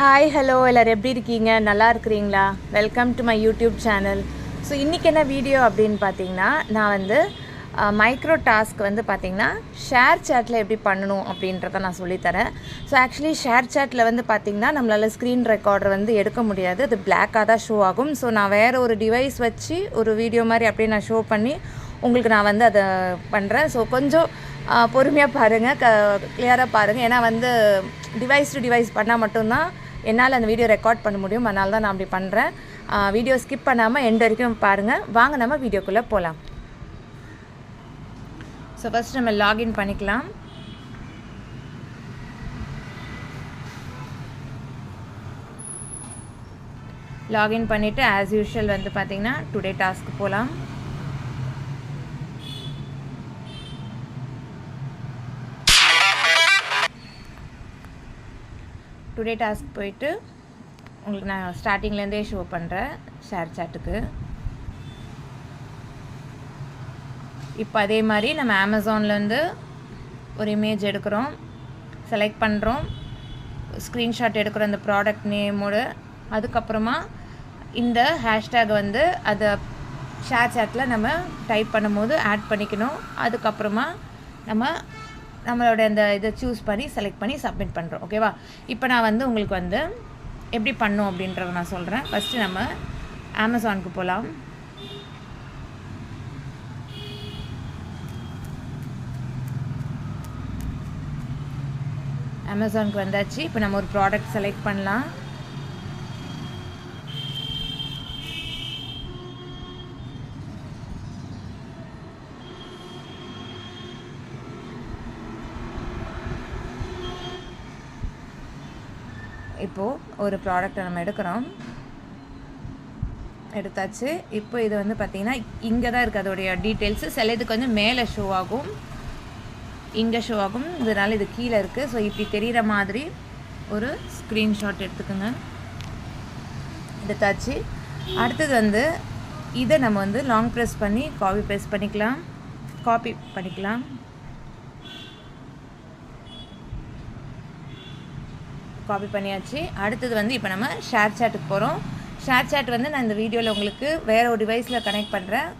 Hi hello எல்லோரும் எப்படி இருக்கீங்க? நல்லா இருக்கிறீங்களா? Welcome to my YouTube channel so இன்றைக்கி என்ன வீடியோ அப்படின்னு பார்த்தீங்கன்னா நான் வந்து மைக்ரோ டாஸ்க் வந்து பார்த்திங்கன்னா ஷேர் சேட்டில் எப்படி பண்ணணும் அப்படின்றத நான் சொல்லித்தரேன். ஸோ ஆக்சுவலி ஷேர் சேட்டில் வந்து பார்த்திங்கன்னா நம்மளால் ஸ்க்ரீன் ரெக்கார்டர் வந்து எடுக்க முடியாது. அது பிளாக்காக தான் ஷோ ஆகும். ஸோ நான் வேறு ஒரு டிவைஸ் வச்சு ஒரு வீடியோ மாதிரி அப்படியே நான் ஷோ பண்ணி உங்களுக்கு நான் வந்து அதை பண்ணுறேன் ஸோ கொஞ்சம் பொறுமையாக பாருங்கள் க கிளியராக பாருங்கள் ஏன்னா வந்து டிவைஸ் டு டிவைஸ் பண்ணால் மட்டும்தான் என்னால் அந்த வீடியோ ரெக்கார்ட் பண்ண முடியும். அதனால தான் நான் அப்படி பண்ணுறேன் வீடியோ ஸ்கிப் பண்ணாமல் எண்ட் வரைக்கும் பாருங்கள் வாங்க நம்ம வீடியோக்குள்ளே போகலாம் ஸோ ஃபஸ்ட் நம்ம லாகின் பண்ணிக்கலாம். லாகின் பண்ணிவிட்டு ஆஸ் யூஷுவல் வந்து பார்த்திங்கன்னா டுடே டாஸ்க்கு போகலாம் டுடே டாஸ்க் போயிட்டு உங்களுக்கு நான் ஸ்டார்டிங்லேருந்தே ஷோ பண்ணுறேன் ஷேர் சாட்டுக்கு இப்போ அதே மாதிரி நம்ம அமேசான்லேருந்து ஒரு இமேஜ் எடுக்கிறோம் செலக்ட் பண்ணுறோம் ஸ்க்ரீன்ஷாட் எடுக்கிற அந்த ப்ராடக்ட் நேமோடு அதுக்கப்புறமா இந்த ஹேஷ்டேக் வந்து அதை ஷேர் சேட்டில் நம்ம டைப் பண்ணும்போது ஆட் பண்ணிக்கணும். அதுக்கப்புறமா நம்ம நம்மளோட அந்த இதை சூஸ் பண்ணி செலக்ட் பண்ணி சப்மிட் பண்ணுறோம் ஓகேவா இப்போ நான் வந்து உங்களுக்கு வந்து எப்படி பண்ணும் அப்படின்றத நான் சொல்கிறேன் ஃபஸ்ட்டு நம்ம அமேசானுக்கு போகலாம் அமேசானுக்கு வந்தாச்சு. இப்போ நம்ம ஒரு ப்ராடக்ட் செலக்ட் பண்ணலாம். இப்போது ஒரு ப்ராடக்டை நம்ம எடுக்கிறோம். எடுத்தாச்சு. இப்போ இது வந்து பார்த்திங்கன்னா இங்கே தான் இருக்குது அதோடைய டீட்டெயில்ஸு சில இதுக்கு வந்து மேலே ஷோ ஆகும். இங்கே ஷோ ஆகும். இதனால் இது கீழே இருக்குது ஸோ இப்படி தெரிகிற மாதிரி ஒரு ஸ்க்ரீன்ஷாட் எடுத்துக்கோங்க. எடுத்தாச்சு. அடுத்தது வந்து இதை நம்ம வந்து லாங் ப்ரெஸ் பண்ணி காப்பி பேஸ்ட் பண்ணிக்கலாம். காப்பி பண்ணிக்கலாம். காப்பி பண்ணியாச்சு. அடுத்தது வந்து இப்போ நம்ம ஷேர் சேட்டுக்கு போகிறோம் ஷேர் சேட் வந்து நான் இந்த வீடியோவில் உங்களுக்கு வேறு ஒரு டிவைஸில் கனெக்ட் பண்ணுறேன்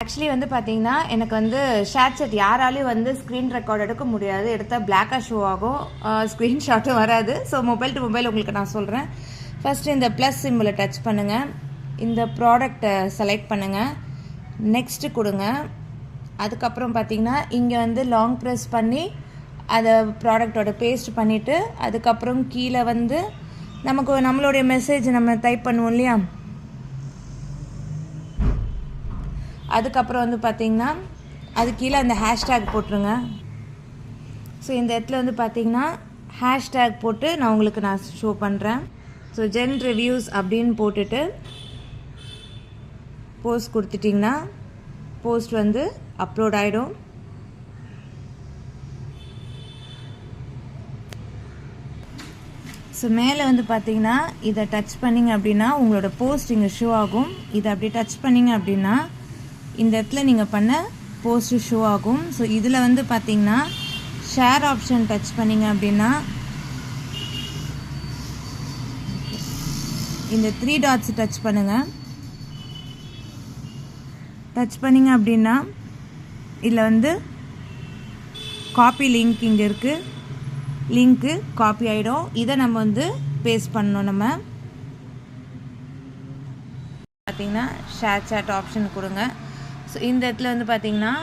ஆக்சுவலி வந்து பார்த்தீங்கன்னா எனக்கு வந்து ஷேர் சேட் யாராலையும் வந்து ஸ்க்ரீன் ரெக்கார்ட் எடுக்க முடியாது. எடுத்தால் பிளாக்காக ஷோ ஆகும். ஸ்க்ரீன்ஷாட்டும் வராது. ஸோ மொபைல் டு மொபைல் உங்களுக்கு நான் சொல்கிறேன் ஃபஸ்ட்டு இந்த ப்ளஸ் சிம்பிளை டச் பண்ணுங்கள் இந்த ப்ராடக்டை செலக்ட் பண்ணுங்கள் நெக்ஸ்ட்டு கொடுங்க. அதுக்கப்புறம் பார்த்தீங்கன்னா இங்கே வந்து லாங் ப்ரெஸ் பண்ணி அதை ப்ராடக்டோட பேஸ்ட் பண்ணிவிட்டு அதுக்கப்புறம் கீழே வந்து நமக்கு நம்மளுடைய மெசேஜ் நம்ம டைப் பண்ணுவோம் இல்லையா? அதுக்கப்புறம் வந்து பார்த்திங்கன்னா அது கீழே அந்த ஹேஷ்டேக் போட்டுருங்க. ஸோ இந்த இடத்துல வந்து பார்த்திங்கன்னா ஹேஷ்டேக் போட்டு நான் உங்களுக்கு நான் ஷோ பண்ணுறேன் ஸோ ஜென் ரிவ்யூஸ் அப்படின்னு போட்டுட்டு போஸ்ட் கொடுத்துட்டிங்கன்னா போஸ்ட் வந்து அப்லோட் ஆகிடும் ஸோ மேலே வந்து பார்த்தீங்கன்னா இதை டச் பண்ணிங்க அப்படின்னா உங்களோட போஸ்ட் இங்கே ஷோ ஆகும். இதை அப்படி டச் பண்ணிங்க அப்படின்னா இந்த இடத்துல நீங்கள் பண்ண போஸ்ட்டு ஷோ ஆகும். ஸோ இதில் வந்து பார்த்தீங்கன்னா ஷேர் ஆப்ஷன் டச் பண்ணிங்க அப்படின்னா இந்த த்ரீ டாட்ஸ் டச் பண்ணுங்கள் டச் பண்ணிங்க அப்படின்னா இதில் வந்து காப்பி லிங்க் இங்கே இருக்குது லிங்க்கு காப்பி ஆகிடும் இதை நம்ம வந்து பேஸ்ட் பண்ணணும் நம்ம. பார்த்திங்கன்னா ஷேர் சேட் ஆப்ஷன் கொடுங்க. ஸோ இந்த இடத்துல வந்து பார்த்திங்கன்னா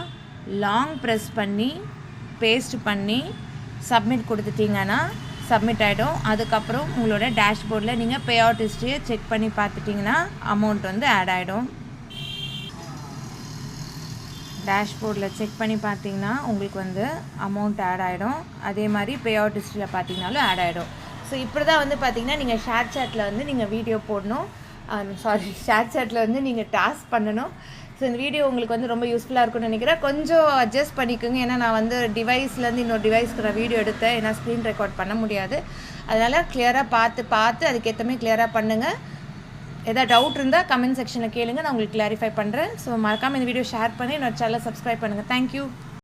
லாங் ப்ரெஸ் பண்ணி பேஸ்ட் பண்ணி சப்மிட் கொடுத்துட்டிங்கன்னா சப்மிட் ஆகிடும் அதுக்கப்புறம் உங்களோட டேஷ்போர்டில் நீங்கள் பே அவுட் ஹிஸ்ட்ரியை செக் பண்ணி பார்த்துட்டிங்கன்னா அமௌண்ட் வந்து ஆட் ஆகிடும் டேஷ்போர்டில் செக் பண்ணி பார்த்தீங்கன்னா உங்களுக்கு வந்து அமௌண்ட் ஆட் ஆகிடும் அதே மாதிரி பே அவுட் ஹிஸ்ட்ரியில் பார்த்தீங்கனாலும் ஆட் ஆகிடும் ஸோ இப்படி தான் வந்து பார்த்தீங்கன்னா நீங்கள் ஷேர் சேட்டில் வந்து நீங்கள் வீடியோ போடணும். சாரி ஷேர் சேட்டில் வந்து நீங்கள் டாஸ்க் பண்ணணும். ஸோ இந்த வீடியோ உங்களுக்கு வந்து ரொம்ப யூஸ்ஃபுல்லாக இருக்கும்னு நினைக்கிறேன். கொஞ்சம் அட்ஜஸ்ட் பண்ணிக்கோங்க. ஏன்னா நான் வந்து டிவைஸ்லேருந்து இன்னொரு டிவைஸ்க்கு நான் வீடியோ எடுத்தேன். ஏன்னா ஸ்க்ரீன் ரெக்கார்ட் பண்ண முடியாது. அதனால் கிளியராக பார்த்து பார்த்து அதுக்கேற்ற மாதிரி கிளியராக பண்ணுங்கள் ஏதாவது டவுட் இருந்தால் கமெண்ட் செக்ஷனில் கேளுங்க. நான் உங்களுக்கு கிளாரிஃபை பண்ணுறேன் ஸோ மறக்காமல் இந்த வீடியோ ஷேர் பண்ணி என்னோட சேனலை சப்ஸ்கிரைப் பண்ணுங்கள் தேங்க்யூ